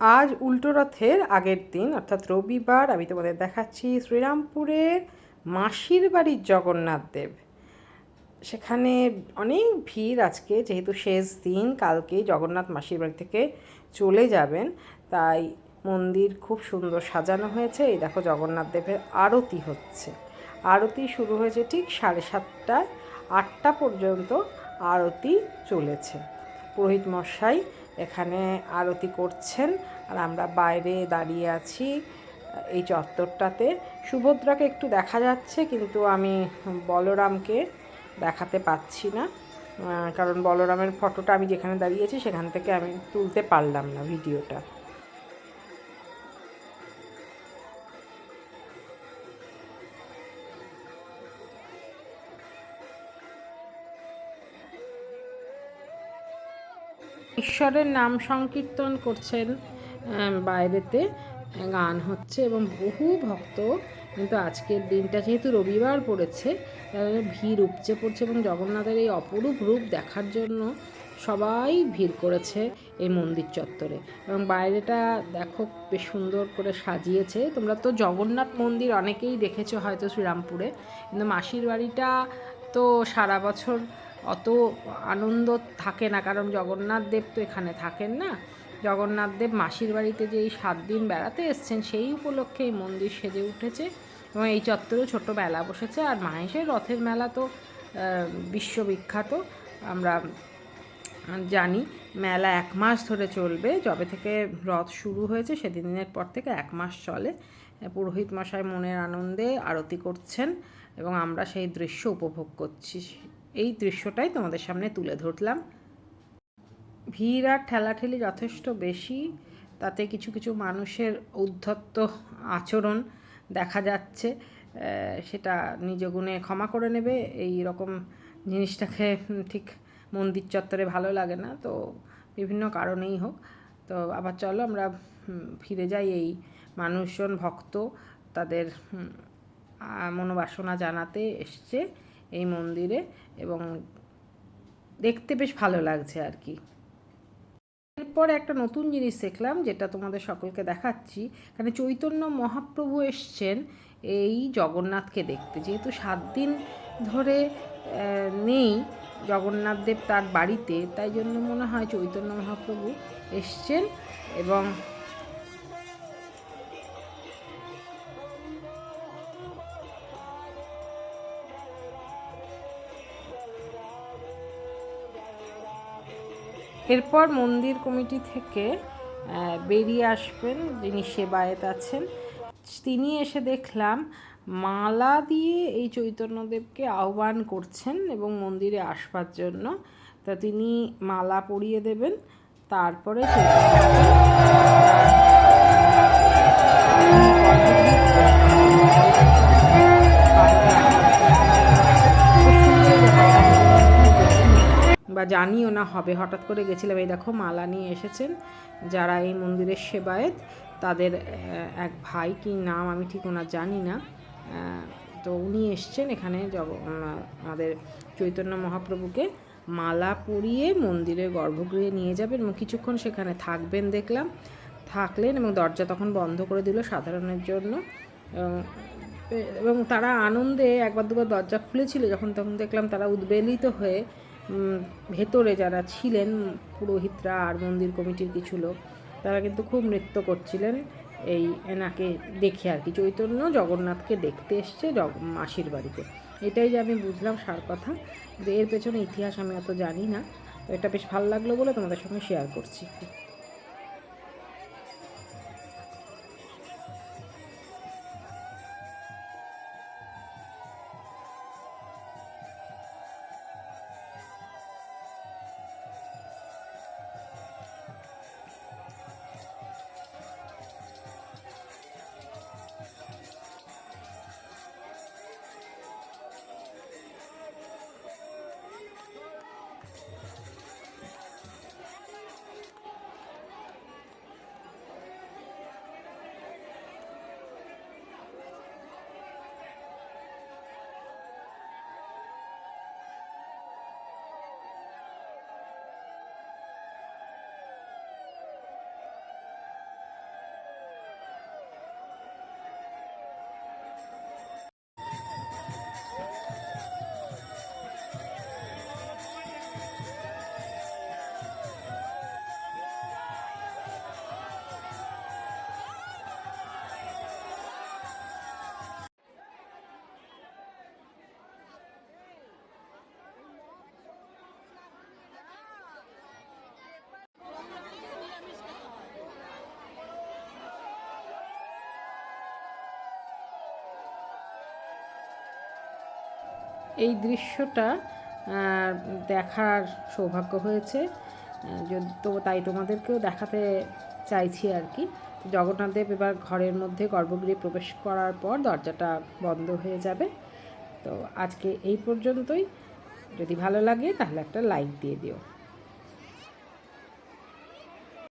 আজ উল্টো রথের আগের দিন, অর্থাৎ রবিবার, আমি তোমাদের দেখাচ্ছি শ্রীরামপুরের মাসির বাড়ির জগন্নাথ দেব। সেখানে অনেক ভিড় আজকে, যেহেতু শেষ দিন, কালকে জগন্নাথ মাসির বাড়ি থেকে চলে যাবেন। তাই মন্দির খুব সুন্দর সাজানো হয়েছে। এই দেখো জগন্নাথ দেবের আরতি হচ্ছে। আরতি শুরু হয়েছে ঠিক সাড়ে সাতটায়। আটটা পর্যন্ত আরতি চলেছে। পুরোহিত মশাই এখানে আরতি করছেন আর আমরা বাইরে দাঁড়িয়ে আছি এই চত্বরটাতে। সুভদ্রাকে একটু দেখা যাচ্ছে কিন্তু আমি বলরামকে দেখাতে পাচ্ছি না কারণ বলরামের ফটোটা আমি যেখানে দাঁড়িয়েছি সেখান থেকে আমি তুলতে পারলাম না ভিডিওটা। ঈশ্বরের নাম সংকীর্তন করছেন বাইরেতে গান হচ্ছে এবং বহু ভক্ত কিন্তু আজকের দিনটা যেহেতু রবিবার পড়েছে ভিড় উপচে পড়ছে এবং জগন্নাথের এই অপরূপ রূপ দেখার জন্য সবাই ভিড় করেছে এই মন্দির চত্বরে। এবং বাইরেটা দেখো বেশ সুন্দর করে সাজিয়েছে। তোমরা তো জগন্নাথ মন্দির অনেকেই দেখেছ হয়তো শ্রীরামপুরে, কিন্তু মাসির বাড়িটা তো সারা বছর অত আনন্দ থাকে না, কারণ জগন্নাথ দেব তো এখানে থাকেন না। জগন্নাথ দেব মাসির বাড়িতে যে এই সাত দিন বেড়াতে এসছেন, সেই উপলক্ষে এই মন্দির সেজে উঠেছে এবং এই চত্বরেও ছোট মেলা বসেছে। আর মাহেশের রথের মেলা তো বিশ্ববিখ্যাত। আমরা জানি মেলা এক মাস ধরে চলবে। যবে থেকে রথ শুরু হয়েছে সেদিনের পর থেকে এক মাস চলে। পুরোহিত মশাই মনের আনন্দে আরতি করছেন এবং আমরা সেই দৃশ্য উপভোগ করছি। এই দৃশ্যটাই তোমাদের সামনে তুলে ধরলাম। ভিড় আর ঠেলাঠেলি যথেষ্ট বেশি, তাতে কিছু কিছু মানুষের উদ্ধত্ত আচরণ দেখা যাচ্ছে সেটা নিজ গুণে ক্ষমা করে নেবে। এই রকম জিনিসটাকে ঠিক মন্দির চত্বরে ভালো লাগে না, তো বিভিন্ন কারণেই হোক। তো আবার চলো আমরা ফিরে যাই এই মানুষজন, ভক্ত, তাদের মনোবাসনা জানাতে এসছে। এই মন্দিরে এবং দেখতে বেশ ভালো লাগছে আর কি। এরপর একটা নতুন জিনিস দেখলাম যেটা তোমাদের সকলকে দেখাচ্ছি। এখানে চৈতন্য মহাপ্রভু এসছেন এই জগন্নাথকে দেখতে। যেহেতু সাত দিন ধরে নেই জগন্নাথ দেব তার বাড়িতে, তাই জন্য মনে হয় চৈতন্য মহাপ্রভু এসছেন এবং এরপর মন্দির কমিটি থেকে বেরিয়ে আসবেন যিনি সেবায়েত আছেন। তিনি এসে দেখলাম মালা দিয়ে এই চৈতন্যদেবকে আহ্বান করছেন এবং মন্দিরে আসবার জন্য। তা তিনি মালা পরিয়ে দেবেন, তারপরে বা জানিও না হবে। হঠাৎ করে গেছিলাম, এই দেখো মালা নিয়ে এসেছেন যারা এই মন্দিরের সেবায়েত, তাদের এক ভাই কি নাম আমি ঠিক ওনার জানি না তো উনি এসছেন এখানে জগ আমাদের চৈতন্য মহাপ্রভুকে মালা পরিয়ে মন্দিরের গর্ভগৃহে নিয়ে যাবেন এবং কিছুক্ষণ সেখানে থাকবেন দেখলাম। থাকলেন এবং দরজা তখন বন্ধ করে দিল সাধারণের জন্য। এবং তারা আনন্দে একবার দুবার দরজা খুলেছিল, যখন তখন দেখলাম তারা উদ্বেলিত হয়ে ভেতরে যারা ছিলেন পুরোহিতরা আর মন্দির কমিটির কিছু লোক, তারা কিন্তু খুব নৃত্য করছিলেন। এই এনাকে দেখে আর কি। চৈতন্য জগন্নাথকে দেখতে এসছে মাসির বাড়িতে। এটাই যে আমি বুঝলাম সার কথা। যে এর পেছনে ইতিহাস আমি অত জানি না। তো এটা বেশ ভালো লাগল বলে তোমাদের সঙ্গে শেয়ার করছি। এই দৃশ্যটা দেখার সৌভাগ্য হয়েছে। যদি- তো তাই তোমাদেরকেও দেখাতে চাইছি আর কি। জগন্নাথদেব এবার ঘরের মধ্যে গর্ভগৃহে প্রবেশ করার পর দরজাটা বন্ধ হয়ে যাবে। তো আজকে এই পর্যন্তই। যদি ভালো লাগে তাহলে একটা লাইক দিয়ে দিও।